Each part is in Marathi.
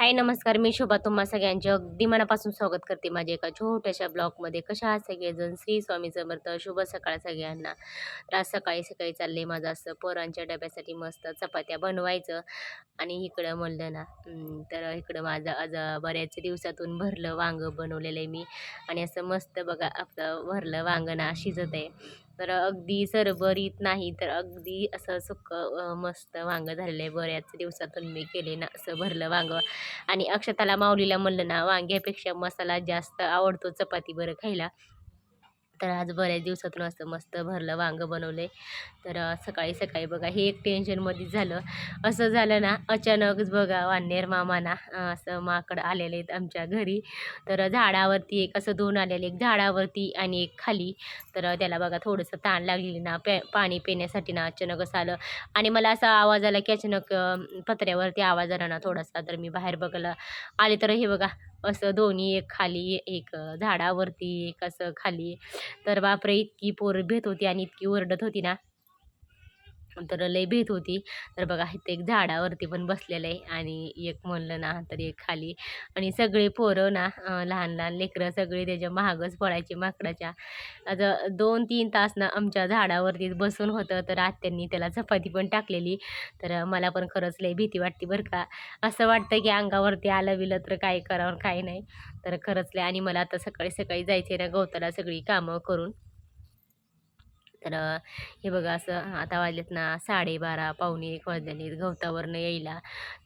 हाय नमस्कार. मी शोभा. तुम्हा सगळ्यांचे अगदी मनापासून स्वागत करते माझ्या एका छोट्याशा ब्लॉगमध्ये. कशा आहात सगळेजण? श्री स्वामी समर्थ. शुभ सकाळ सगळ्यांना. तर आज सकाळी सकाळी चालले माझं असं पोरांच्या डब्यासाठी मस्त चपात्या बनवायचं आणि इकडं म्हणलं ना तर इकडं माझं आज बऱ्याच दिवसातून भरलं वांगं बनवलेलं आहे मी. आणि असं मस्त बघा आपलं भरलं वांगं ना शिजत आहे. तर अगदी सरभरीत नाही तर अगदी असं सुकं मस्त वांगं झालेलं आहे. बऱ्याच दिवसातून मी केले ना असं भरलं वांगं. आणि अक्षताला माऊलीला म्हणलं ना वांग्यापेक्षा मसाला जास्त आवडतो चपाती बरं खायला. तर आज बऱ्याच दिवसातून असं मस्त भरलं वांगं बनवलं आहे तर सकाळी सकाळी बघा हे एक टेन्शनमध्येच झालं. असं झालं ना अचानकच बघा वानेर मामाना असं माकड आलेले आहेत आमच्या घरी. तर झाडावरती एक असं दोन आलेले एक झाडावरती आणि एक खाली. तर त्याला बघा थोडंसं ताण लागलेली ना पे पाणी पिण्यासाठी ना अचानकच आलं. आणि मला असा आवाज आला की अचानक पत्र्यावरती आवाज आला ना थोडासा. तर मी बाहेर बघायला आले. तर हे बघा असं दोन्ही एक खाली एक झाडावरती एक असं खाली. तर बापरे! इतकी पोर भेट होती आणि इतकी ओरडत होती ना. तर लय भीत होती. तर बघा इथे एक झाडावरती पण बसलेलं आहे आणि एक म्हणलं ना तर एक खाली. आणि सगळे पोरं ना लहान लहान लेकरं सगळे त्याच्या महागच पळायचे माकडाच्या. आता दोन तीन तास ना आमच्या झाडावरतीच बसून होतं तर आत्यांनी त्याला चपाती पण टाकलेली. तर मला पण खरंच लय भीती वाटते बरं का. असं वाटतं की अंगावरती आलं बिलं तर काय करावं काय नाही. तर खरंच लय आणि मला आता सकाळी सकाळी जायचे ना गवताला सगळी कामं करून. तर हे बघा असं आता वाजलेत ना साडेबारा पावणे एक वाजलेले गवतावरनं यायला.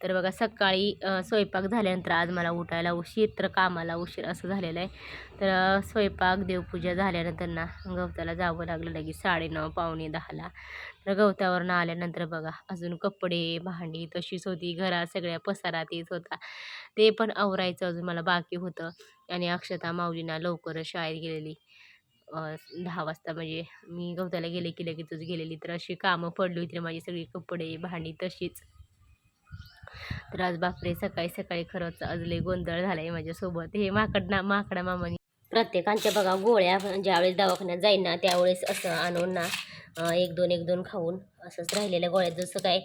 तर बघा सकाळी स्वयंपाक झाल्यानंतर आज मला उठायला उशीर तर कामाला उशीर असं झालेलं आहे. तर स्वयंपाक देवपूजा झाल्यानंतर ना गवताला जावं लागलं लगेच साडेनऊ पावणे दहाला. तर गवतावरनं आल्यानंतर बघा अजून कपडे भांडी तशीच होती घरात सगळ्या पसारा येत होता. ते पण आवरायचं अजून मला बाकी होतं. आणि अक्षता माऊलीना लवकरच शाळेत गेलेली. दहा वाजता म्हणजे मी गवताला गेले की लगेचच गेलेली तर अशी कामं पडली होती माझी सगळी कपडे भांडी तशीच. तर आज बापरे! सकाळी सकाळी खरंच आज लई गोंधळ झाला आहे माझ्यासोबत. हे माकड ना माकडा मामाने. प्रत्येकांच्या बघा गोळ्या ज्यावेळेस दवाखान्यात जाईन ना त्यावेळेस असं आणून ना एक दोन एक दोन खाऊन असंच राहिलेल्या गोळ्या. जसं काय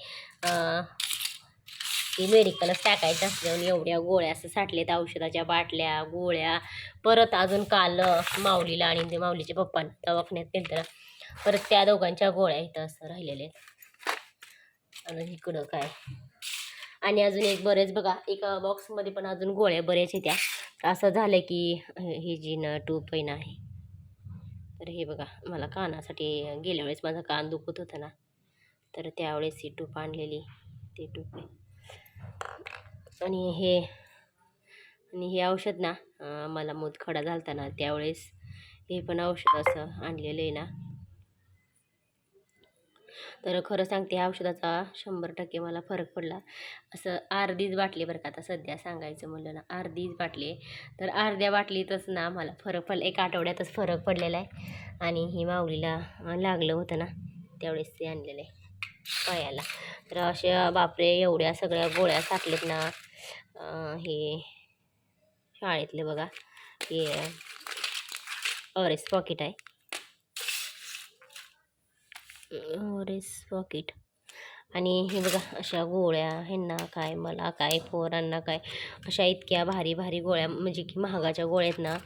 की ते मेडिकलच टाकायचं असल्यावर एवढ्या गोळ्या असं साठलेत औषधाच्या बाटल्या गोळ्या. परत अजून काल माऊलीला आणि ते माऊलीच्या पप्पा दवाखान्यात गेलं परत त्या दोघांच्या गोळ्या इथं असं राहिलेल्या आहेत. आणि इकडं काय? आणि अजून एक बरेच बघा एका बॉक्समध्ये पण अजून गोळ्या बऱ्याच येत्या असं झालं की हे जी न टूप आहे ना आहे तर हे बघा मला कानासाठी गेल्या वेळेस माझा कान दुखत होता ना. तर त्यावेळेस ही टूप आणलेली ते टूप. आहे आणि हे आणि हे औषध ना मला मूतखडा झालता ना त्यावेळेस हे पण औषध असं आणलेलं आहे ना. तर खरं सांगते ह्या औषधाचा शंभर टक्के मला फरक पडला. असं अर्धीच बाटली बरं का आता सध्या सांगायचं म्हणलं ना अर्धीच बाटली आहे. तर अर्ध्या बाटलीतच ना मला फरक पडला एक आठवड्यातच फरक पडलेला आहे. आणि ही माऊलीला लागलं होतं ना त्यावेळेस ते आणलेलं आहे. पायाला. तर अशा बापरे एवढ्या सगळ्या गोळ्या साठलेत ना हे शाळेतले बघा हे ऑरेस पॉकेट आहे. ऑरेस पॉकेट. आणि हे बघा अशा गोळ्या ह्यांना काय मला काय पोरांना काय अशा इतक्या भारी भारी गोळ्या म्हणजे की महागाच्या गोळ्या आहेत ना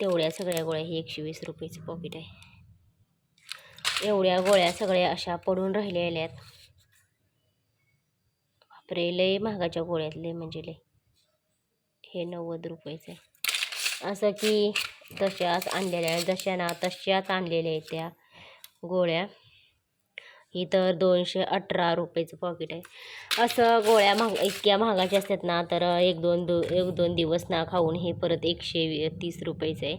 तेवढ्या सगळ्या गोळ्या हे एकशे वीस रुपयेचं पॉकेट आहे. एवढ्या गोळ्या सगळ्या अशा पडून राहिलेल्या आहेत. बापरे लय महागाच्या गोळ्यात लय म्हणजे लय. हे नव्वद रुपयाचं आहे. असं की तशाच आणलेल्या जशा ना तशाच आणलेल्या आहेत त्या गोळ्या. ही तर दोनशे अठरा रुपयाचं पॉकेट आहे. असं गोळ्या महाग इतक्या महागाच्या असतात ना तर एक दोन दो एक दोन दिवस ना खाऊन हे परत एकशे तीस रुपयेचं आहे.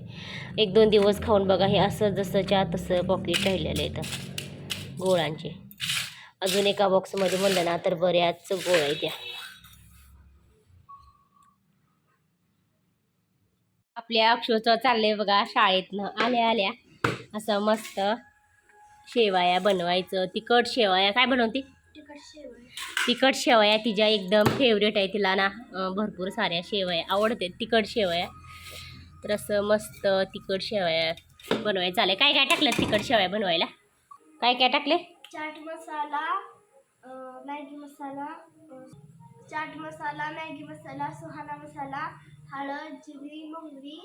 एक दोन दिवस खाऊन बघा हे असं जसंच्या तसं पॉकेट राहिलेलं आहे तर गोळ्यांचे. अजून एका बॉक्समध्ये म्हणलं ना तर बऱ्याच गोळ्या आहेत त्या आपल्या अक्षरचं चाललंय बघा शाळेतनं आल्या आल्या. असं मस्त शेवाया बनवायचं तिखट शेवाया काय बनवते? तिखट शेवया. तिच्या एकदम फेवरेट आहे तिला ना भरपूर साऱ्या शेवया आवडते तिखट शेवया. तर असं मस्त तिखट शेवया बनवायचं. चालेल काय काय टाकलं तिखट शेवया बनवायला? काय काय टाकले? चाट मसाला मॅगी मसाला चाट मसाला मॅगी मसाला सुहाना मसाला हळद जिरी मोहरी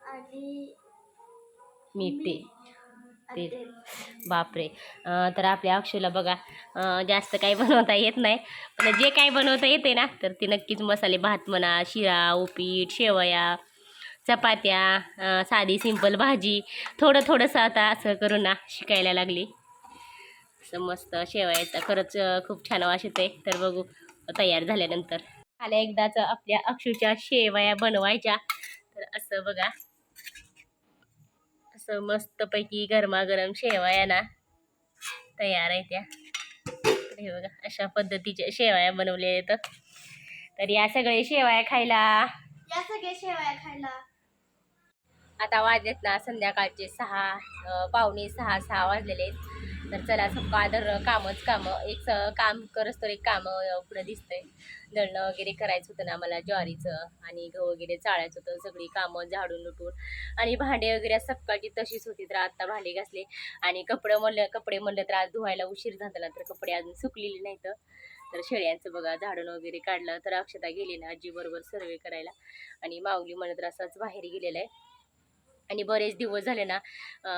आणि मीठ ते बापरे. तर आपल्या अक्षूला बघा जास्त काही बनवता येत नाही. पण जे काही बनवता येते ना तर ते नक्कीच मसाले भात म्हणा शिरा उपीट शेवया चपात्या साधी सिंपल भाजी थोडं थोडंसं आता असं करून ना शिकायला लागली. असं मस्त शेवयाचा खरंच खूप छान वास येते तर बघू तयार झाल्यानंतर. आल्या एकदाच आपल्या अक्षूच्या शेवया बनवायच्या. तर असं बघा. असं मस्तपैकी गरमागरम शेवया ना तयार आहे त्या. हे बघा अशा पद्धतीच्या शेवया बनवल्या आहेत. तर या सगळे शेवया खायला. या सगळ्या शेवया खायला. आता वाजलेत ना संध्याकाळचे सहा पावणे सहा सहा वाजलेले आहेत. तर चला सकाळ कामच कामं. एक काम करत तर एक कामं पुढे दिसतंय. दळणं वगैरे करायचं होतं ना मला ज्वारीचं आणि गहू वगैरे चाळायचं होतं सगळी कामं झाडून लुटून आणि भांडे वगैरे सकाळची तशीच होती तर आत्ता भांडे घासले. आणि कपडे म्हणलं कपडे म्हणलं तर आज धुवायला उशीर झाला ना तर कपडे अजून सुकलेले नाहीत. तर शेळ्यांचं बघा झाडून वगैरे काढलं. तर अक्षता गेली ना आजीबरोबर सर्वे करायला. आणि माऊली म्हणत तर असाच बाहेर गेलेला आहे. आणि बरेच दिवस झाले ना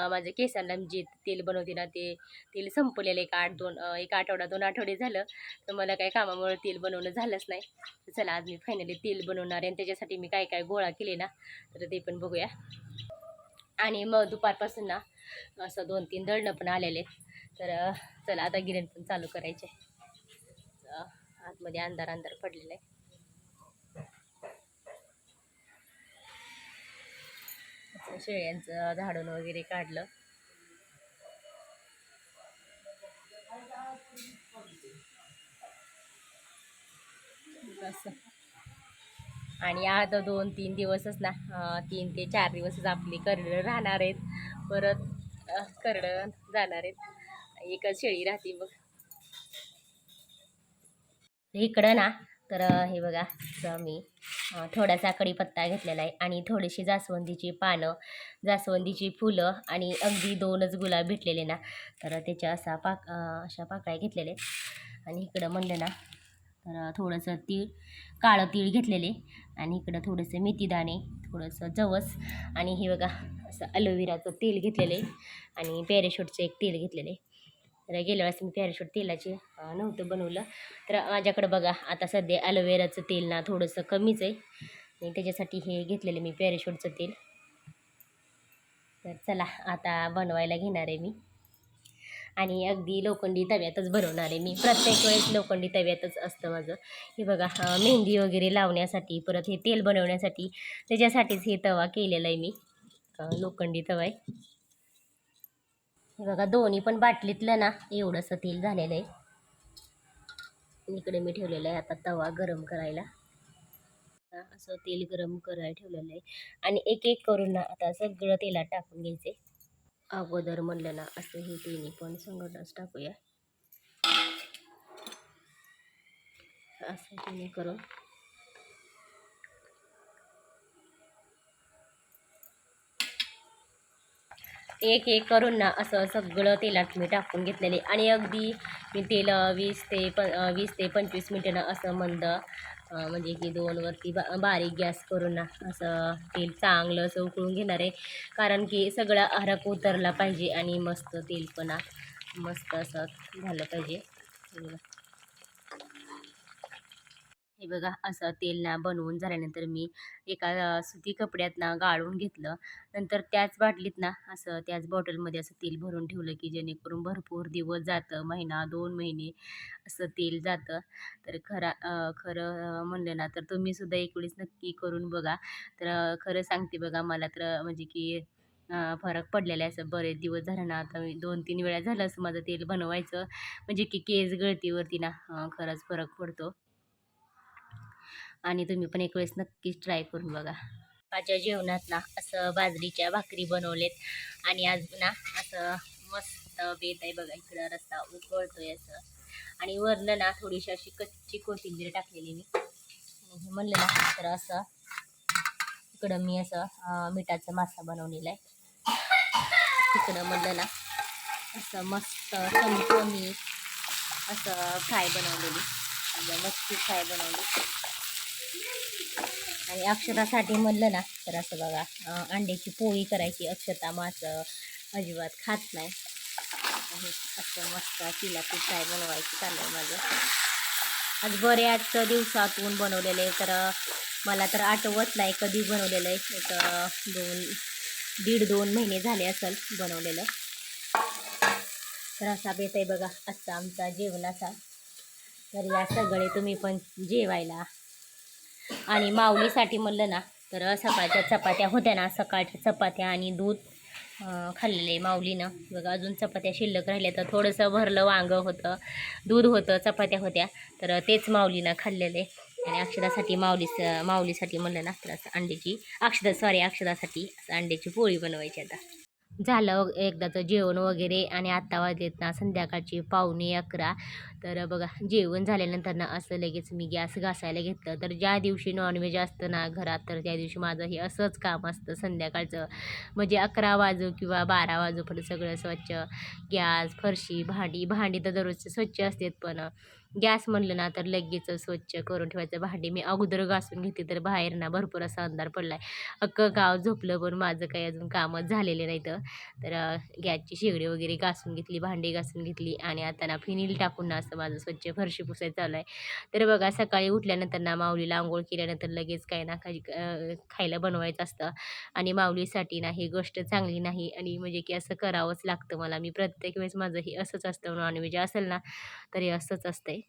माझ्या केसांना जे तेल बनवते ना ते तेल संपलेलं एक आठ दोन एक आठवडा दोन आठवडे झालं. तर मला काही कामामुळे तेल बनवणं झालंच नाही. तर चला आज मी फायनली तेल बनवणार आहे आणि त्याच्यासाठी मी काय काय गोळा केले ना तर ते पण बघूया. आणि मग दुपारपासून ना असं दोन तीन दळणं पण आलेले तर चला आता गिरण पण चालू करायचे. आतमध्ये अंधार अंधार पडलेला आहे. शेळ्यांचं झाडून वगैरे काढलं. आणि आता दोन तीन दिवसच ना तीन ते चार दिवसच आपली करडं राहणार आहेत. परत करडं जाणार आहेत. एकच शेळी राहते मग इकडं ना तर हे बघा असं मी थोडासा कढीपत्ता घेतलेला आहे आणि थोडीशी जास्वंदीची पानं जास्वंदीची फुलं आणि अगदी दोनच गुलाब भेटलेले ना तर त्याच्या असा पाक अशा पाकळ्या घेतलेले आणि इकडं म्हणलं ना तर थोडंसं तीळ काळं तीळ घेतलेले आणि इकडं थोडंसं मेथीदाणे थोडंसं जवस आणि हे बघा असं अलोवेराचं तेल घेतलेलं आहे आणि पॅरेशूटचं एक तेल घेतलेलं. आहे तर गेल्या वेळेस मी पॅरेशूट तेलाचे नव्हतं बनवलं. तर माझ्याकडं बघा आता सध्या ॲलोवेराचं तेल ना थोडंसं कमीच आहे. आणि त्याच्यासाठी हे घेतलेलं मी पॅरेशूटचं तेल. तर चला आता बनवायला घेणार आहे मी. आणि अगदी लोखंडी तव्यातच बनवणार आहे मी. प्रत्येक वेळेस लोखंडी तव्यातच असतं माझं. हे बघा मेहंदी वगैरे लावण्यासाठी परत हे तेल बनवण्यासाठी त्याच्यासाठीच हे तवा केलेला आहे मी. लोखंडी तवा आहे. हे बघा दोन्ही पण बाटलीतलं ना एवढंसं तेल झालेलं आहे. इकडे मी ठेवलेलं आहे आता तवा गरम करायला. असं तेल गरम करायला ठेवलेलं आहे. आणि एक एक करून ना आता सगळं तेलात टाकून घ्यायचे. अगोदर म्हणलं ना असं हे तिन्ही पण संगटच टाकूया. असं तिने करून. एक एक करून ना असं सगळं तेलात मी टाकून घेतलेले. आणि अगदी मी तेल वीस ते प वीस ते पंचवीस मिनटं ना असं मंद म्हणजे की दोनवरती बा बारीक गॅस करून ना असं तेल चांगलं असं उकळून घेणार आहे. कारण की सगळा हरक उतरला पाहिजे आणि मस्त तेल पण मस्त असं झालं पाहिजे. हे बघा. असं तेल ना बनवून झाल्यानंतर मी एका सुती कपड्यात ना गाळून घेतलं. नंतर त्याच बाटलीत ना असं त्याच बॉटलमध्ये असं तेल भरून ठेवलं की जेणेकरून भरपूर दिवस जातं महिना दोन महिने असं तेल जातं. तर खरा खरं म्हणलं ना तर तुम्ही सुद्धा एक वेळेस नक्की करून बघा. तर खरं सांगते बघा मला तर म्हणजे की फरक पडलेला आहे असं बरेच दिवस झालं ना. आता मी दोन तीन वेळा झालं असं माझं तेल बनवायचं. म्हणजे की केस गळतीवरती ना खरंच फरक पडतो. आणि तुम्ही पण एक वेळेस नक्कीच ट्राय करून बघा. माझ्या जेवणात ना असं बाजरीच्या भाकरी बनवलेत आणि आज ना असं मस्त बेत आहे बघा इकडं रस्ता उकळतोय असं. आणि वरनं ना थोडीशी अशी कच्ची कोथिंबीर टाकलेली मी. आणि हे म्हणलं ना तर असं इकडं मी असं मिठाचा मासा बनवलेला आहे. तिकडं म्हणलं ना असं मस्त चमचमीत असं फ्राय बनवलेली. म्हणजे समजा फ्राय बनवली. आणि अक्षतासाठी म्हणलं ना तर असं बघा अंड्याची पोळी करायची अक्षता मासं अजिबात खात नाही. असं मस्त तिला ती काय बनवायची चाललंय माझं. आज बऱ्याच दिवसातून बनवलेलं आहे तर मला तर आठवत नाही कधी बनवलेलं आहे. एक दोन दीड दोन महिने झाले असेल बनवलेलं. तर असा बेत आहे बघा आजचा आमचा जेवणाचा. तर या सगळे तुम्ही पण जेवायला आणि माऊलीसाठी म्हणलं ना तर सकाळच्या चपात्या होत्या ना सकाळच्या चपात्या आणि दूध खाल्लेले माऊलीनं. बघा अजून चपात्या शिल्लक राहिल्या तर थोडंसं भरलं वांगं होतं दूध होतं चपात्या होत्या तर तेच माऊलीनं खाल्लेले. आणि अक्षदासाठी माऊलीस माऊलीसाठी म्हणलं ना तर असं अंड्याची अक्षदा सॉरी अक्षदासाठी असं अंड्याची पोळी बनवायची आता. झालं एकदाचं जेवण वगैरे आणि आत्ता वाजलेत ना संध्याकाळची पावणे अकरा. तर बघा जेवण झाल्यानंतर ना असं लगेच मी गॅस घासायला घेतलं. तर ज्या दिवशी नॉनव्हेज असतं ना घरात तर त्या दिवशी माझं हे असंच काम असतं संध्याकाळचं. म्हणजे अकरा वाजू किंवा बारा वाजूपर्यंत सगळं स्वच्छ. गॅस फरशी भांडी भांडी तर दररोजचे स्वच्छ असतात पण गॅस म्हणलं ना तर लगेच स्वच्छ करून ठेवायचं. भांडी मी अगोदर घासून घेते तर बाहेर ना भरपूर असा अंधार पडला आहे अख्खं गाव झोपलं पण माझं काही अजून कामच झालेले नाही तर गॅसची शेगडी वगैरे घासून घेतली भांडी घासून घेतली आणि आता ना फिनील टाकून ना असं माझं स्वच्छ फरशी पुसायचं चालू आहे. तर बघा सकाळी उठल्यानंतर ना माऊलीला आंघोळ केल्यानंतर लगेच काही ना काही खायला बनवायचं असतं. आणि माऊलीसाठी ना ही गोष्ट चांगली नाही आणि म्हणजे की असं करावंच लागतं मला. मी प्रत्येक वेळेस माझं हे असंच असतं. नॉनव्हेज असेल ना तरी असंच असतंय.